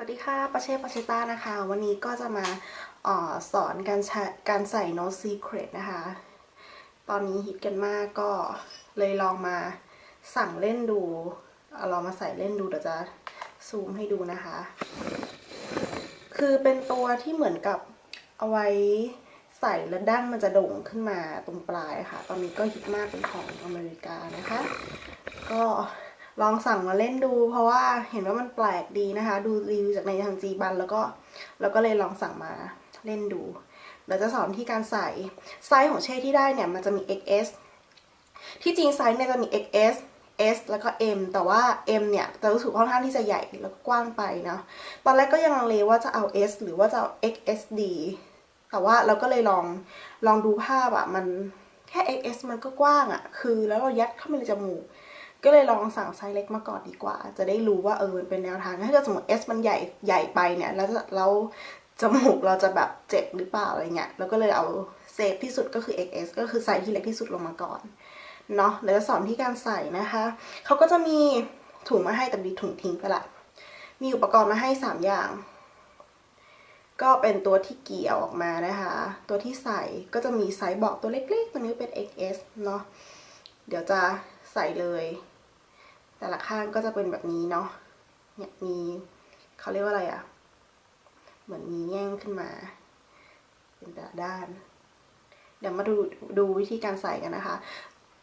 สวัสดีค่ะประเชษประเชต้านะคะ วันนี้ก็จะมาออสอนการใช้การใส่ no secret นะคะ ตอนนี้ฮิตกันมากก็เลยลองมาสั่งเล่นดูเอาลองมาใส่เล่นดูเดี๋ยวจะซูมให้ดูนะคะ คือเป็นตัวที่เหมือนกับเอาไว้ใส่แล้วดั้งมันจะโด่งขึ้นมาตรงปลายค่ะ ตอนนี้ก็ฮิตมากเป็นของอเมริกานะคะ ก็ ลองสั่งมาเล่นดู เพราะว่าเห็นว่ามันแปลกดีนะคะ ดูรีวิวจากในทางจีบันแล้วก็แล้วก็เลยลองสั่งมาเล่นดูเดี๋ยวจะสอนที่การใส่ไซส์ของเช่ที่ได้เนี่ยมันจะมี XS ที่จริงไซส์เนี่ยจะมี XS S แล้วก็ M แต่ว่า M เนี่ยจะรู้สึกค่อนข้างที่จะใหญ่แล้วก็กว้างไปนะ ตอนแรกก็ยังลังเลว่าจะเอา S หรือว่าจะเอา XSD แต่ว่าเราก็เลยลองลองดูภาพอะมันแค่ XS มันก็กว้างอะคือแล้วเรายัดเข้าไปในจมูก ก็เลยลองสั่งไซส์เล็กมาก่อนดีกว่า จะได้รู้ว่าเออมันเป็นแนวทางถ้าเกิดสมมติ S มันใหญ่ใหญ่ไปเนี่ย แล้วแล้วจมูกเราจะแบบเจ็บหรือเปล่าอะไรเงี้ยแล้วก็เลยเอาเซฟที่สุดก็คือ XS ก็คือไซส์ที่เล็กที่สุดลงมาก่อนเนาะเดี๋ยวจะสอนที่การใส่นะคะเขาก็จะมีถุงมาให้แต่มีถุงทิ้งไปละมีอุปกรณ์มาให้สามอย่าง ก็เป็นตัวที่เกี่ยวออกมานะคะ ตัวที่ใส่ก็จะมีไซส์บอกตัวเล็กๆ ตัวนี้เป็น XS เนาะเดี๋ยวจะใส่เลย แต่ละข้างก็จะเป็นแบบนี้เนาะเนี่ยมีเขาเรียกว่าอะไรอะ่ะเหมือนมีแง่งขึ้นมา เป็นแต่ละด้าน เดี๋ยวมาดูดูวิธีการใส่กันนะคะ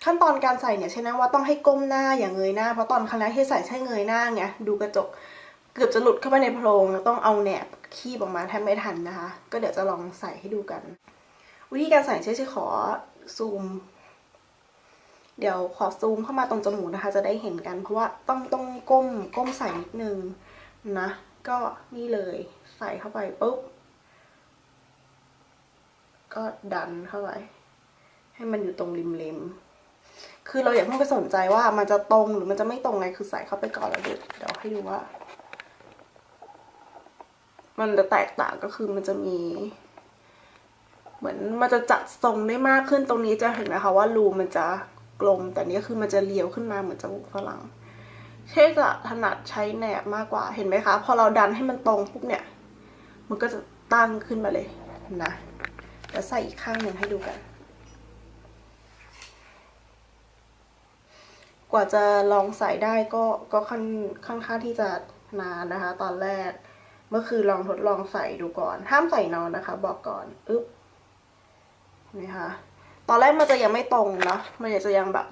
ขั้นตอนการใส่เนี่ยใช่นะว่าต้องให้ก้มหน้าอย่างเงยหน้าเพราะตอนครั้งแรกที่ใส่ใช่เงยหน้าไงดูกระจกเกือบจะหลุดเข้าไปในโพรงแล้วต้องเอาแหนบคีบออกมาแทบไม่ทันนะคะ ก็เดี๋ยวจะลองใส่ให้ดูกัน วิธีการใส่ใช่ใช่ขอซูม เดี๋ยวขอซูมเข้ามาตรงจมูกนะคะ จะได้เห็นกัน เพราะว่าต้องต้องก้มก้มใส่นิดนึงนะ ก็นี่เลยใส่เข้าไปปุ๊บ ก็ดันเข้าไป ให้มันอยู่ตรงริมริมๆคือเราอย่าเพิ่งไปสนใจว่ามันจะตรงหรือมันจะไม่ตรงไงคือใส่เข้าไปก่อนแล้วเดี๋ยวให้ดูว่า มันจะแตกต่างก็คือมันจะมี เหมือนมันจะจัดทรงได้มากขึ้นตรงนี้จะเห็นนะคะว่ารูมันจะ กลม แต่นี้คือมันจะเลี้ยวขึ้นมาเหมือนจมูกฝรั่งเช่จะถนัดใช้แหนบมากกว่าเห็นไหมคะ พอเราดันให้มันตรงปุ๊บเนี่ย มันก็จะตั้งขึ้นมาเลยนะแล้วใส่อีกข้างหนึ่งให้ดูกัน กว่าจะลองใส่ได้ก็ก็ค่อนค่อนข้างที่จะนานนะคะ ตอนแรกเมื่อคืนลองทดลองใส่ดูก่อน ห้ามใส่นอนนะคะ บอกก่อนอึ๊บนี่ค่ะ ตอนแรกมันจะยังไม่ตรงนะมันจะยังแบบ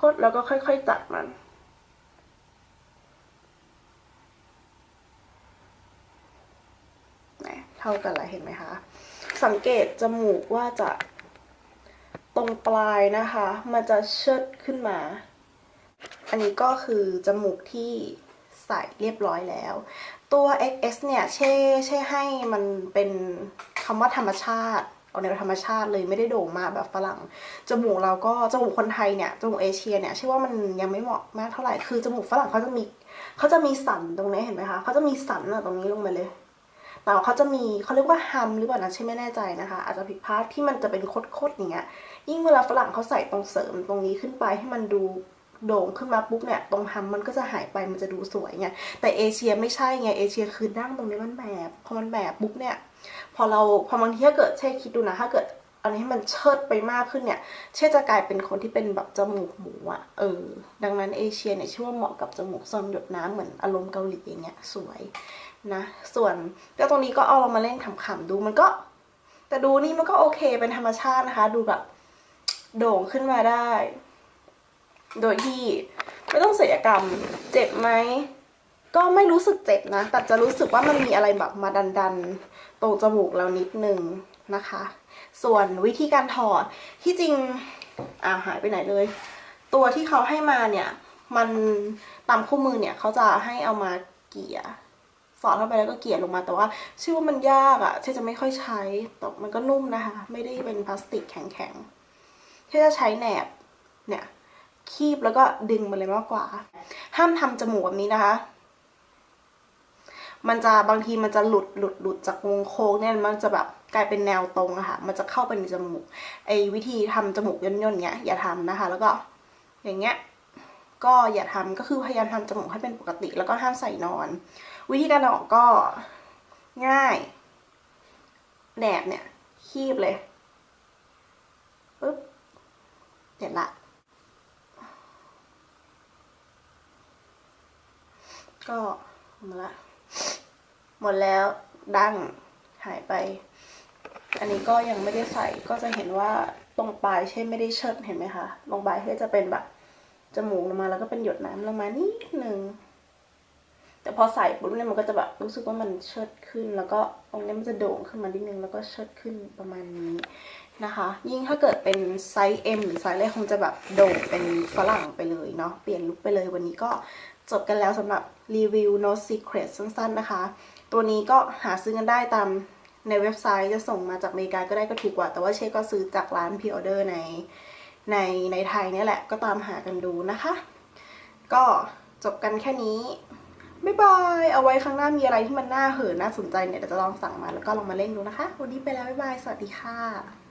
คดๆแล้วก็ค่อย ๆ ตัดมันเท่ากันแล้วเห็นไหมคะ สังเกตจมูกว่าจะตรงปลายนะคะ มันจะเชิดขึ้นมา อันนี้ก็คือจมูกที่ใส่เรียบร้อยแล้ว ตัว XS เนี่ยเช่เช่ให้มันเป็นคำว่าธรรมชาติ เอาในวธรรมชาติเลยไม่ได้โด่งมาแบบฝรั่ง จมูกเราก็จมูกคนไทยเนี่ยจมูกเอเชียเนี่ยเชื่อว่ามันยังไม่เหมาะมากเท่าไหร่คือจมูกฝรั่งเขาจะมีเขาจะมีสันตรงนี้เห็นไหมคะเขาจะมีสันอะตรงนี้ลงมาเลยแต่เขาจะมีเขาเรียกว่าฮัมหรือเปล่านะใช่ไม่แน่ใจนะคะ อาจจะผิดพลาดที่มันจะเป็นโคดๆอย่างเงี้ยยิ่งเวลาฝรั่งเขาใส่ตรงเสริมตรงนี้ขึ้นไปให้มันดูโด่งขึ้นมาปุ๊บเนี่ยตรงฮัมมันก็จะหายไปมันจะดูสวยไงแต่เอเชียไม่ใช่ไงเอเชียคือดั้งตรงนี้มันแบบพอมันแบบปุ๊บเนี่ย พอเราพอบางทีถ้าเกิดเช่คิดดูนะถ้าเกิดอันนี้ให้มันเชิดไปมากขึ้นเนี่ย เช่จะกลายเป็นคนที่เป็นแบบจมูกหมูอะเออ ดังนั้นเอเชียเนี่ยชื่อว่าเหมาะกับจมูกทรงหยดน้ำเหมือนอารมณ์เกาหลีอย่างเงี้ยสวยนะ ส่วนแล้วตรงนี้ก็เอาเรามาเล่นขำๆดูมันก็ แต่ดูนี่มันก็โอเคเป็นธรรมชาตินะคะ ดูแบบโด่งขึ้นมาได้ โดยที่ไม่ต้องศัลยกรรม เจ็บไหม ก็ไม่รู้สึกเจ็บนะ แต่จะรู้สึกว่ามันมีอะไรแบบมาดันๆ ตรงจมูกเรานิดนึงนะคะ ส่วนวิธีการถอดที่จริงอ้าวหายไปไหนเลย ตัวที่เขาให้มาเนี่ย มันตามคู่มือเนี่ยเขาจะให้เอามาเกี่ยสอดเข้าไปแล้วก็เกี่ยลงมาแต่ว่าชื่อว่ามันยากอะ่ะที่จะไม่ค่อยใช้แต่มันก็นุ่มนะคะ ไม่ได้เป็นพลาสติกแข็งๆที่จะใช้แหนบเนี่ยคีบแล้วก็ดึงมาเลยมากกว่า ห้ามทำจมูกแบบนี้นะคะ มันจะบางทีมันจะหลุดหลุดหลุดจากวงโค้งเนี่ยมันจะแบบกลายเป็นแนวตรงอะค่ะ มันจะเข้าไปในจมูก ไอ้วิธีทำจมูกย่นๆเนี้ยอย่าทำนะคะ แล้วก็อย่างเงี้ยก็อย่าทำก็คือพยายามทำจมูกให้เป็นปกติ แล้วก็ห้ามใส่นอน วิธีการออกก็ง่ายแหนบเนี่ยคีบเลยปึ๊บเสร็จละ ก็มดละ หมดแล้วดั้งหายไป อันนี้ก็ยังไม่ได้ใส่ก็จะเห็นว่าตรงปลายใช่ไม่ได้เชิดเห็นไหมคะตรงปลายใช่จะเป็นแบบจมูกลงมาแล้วก็เป็นหยดน้ำลงมานิดนึงแต่พอใส่ปุ๊บเนี่ยมันก็จะแบบรู้สึกว่ามันเชิดขึ้น แล้วก็ตรงนี้มันจะโด่งขึ้นมานิดนึงแล้วก็เชิดขึ้นประมาณนี้นะคะ ยิ่งถ้าเกิดเป็นไซส์ M หรือไซส์เล็กคงจะแบบโด่งเป็นฝรั่งไปเลยเนาะเปลี่ยนลุคไปเลยวันนี้ก็จบกันแล้วสำหรับรีวิว No Secret สั้นๆนะคะ ตัวนี้ก็หาซื้อกันได้ตามในเว็บไซต์จะส่งมาจากอเมริกาก็ได้ก็ถูกกว่า แต่ว่าเชคก็ซื้อจากร้านพ r ออเดอร์ในในในไทยเนี่ยแหละก็ตามหากันดูนะคะ ก็จบกันแค่นี้บ๊ายบาย เอาไว้ข้างหน้ามีอะไรที่มันน่าเหินน่าสนใจเนี่ยเดี๋ยวจะลองสั่งมาแล้วก็ลองมาเล่นดูนะคะ วันนี้ไปแล้วบ๊ายบาย สวัสดีค่ะ